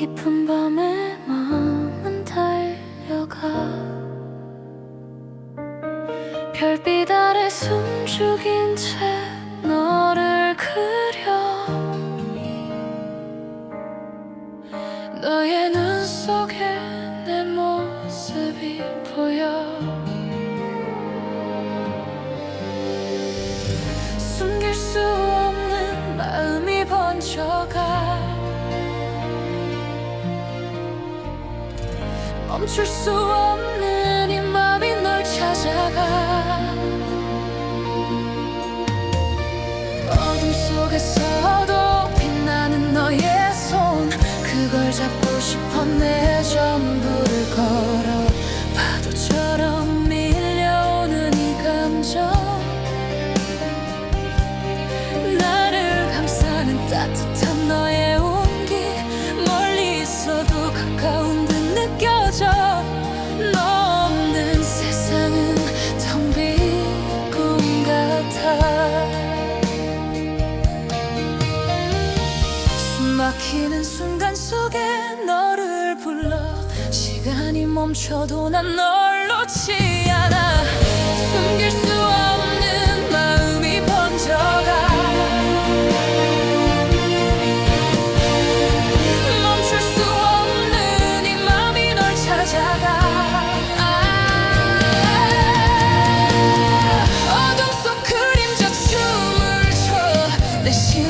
깊은 밤에 마음은 달려가. 별빛 아래 숨죽인 채 멈출 수 없는 이 마음이 널 찾아가 막히는 순간 속에 너를 불러. 시간이 멈춰도 난 널 놓지 않아. 숨길 수 없는 마음이 번져가. 멈출 수 없는 이 마음이 널 찾아가. 아, 어둠 속 그림자 춤을 춰. 내 심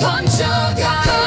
번져가.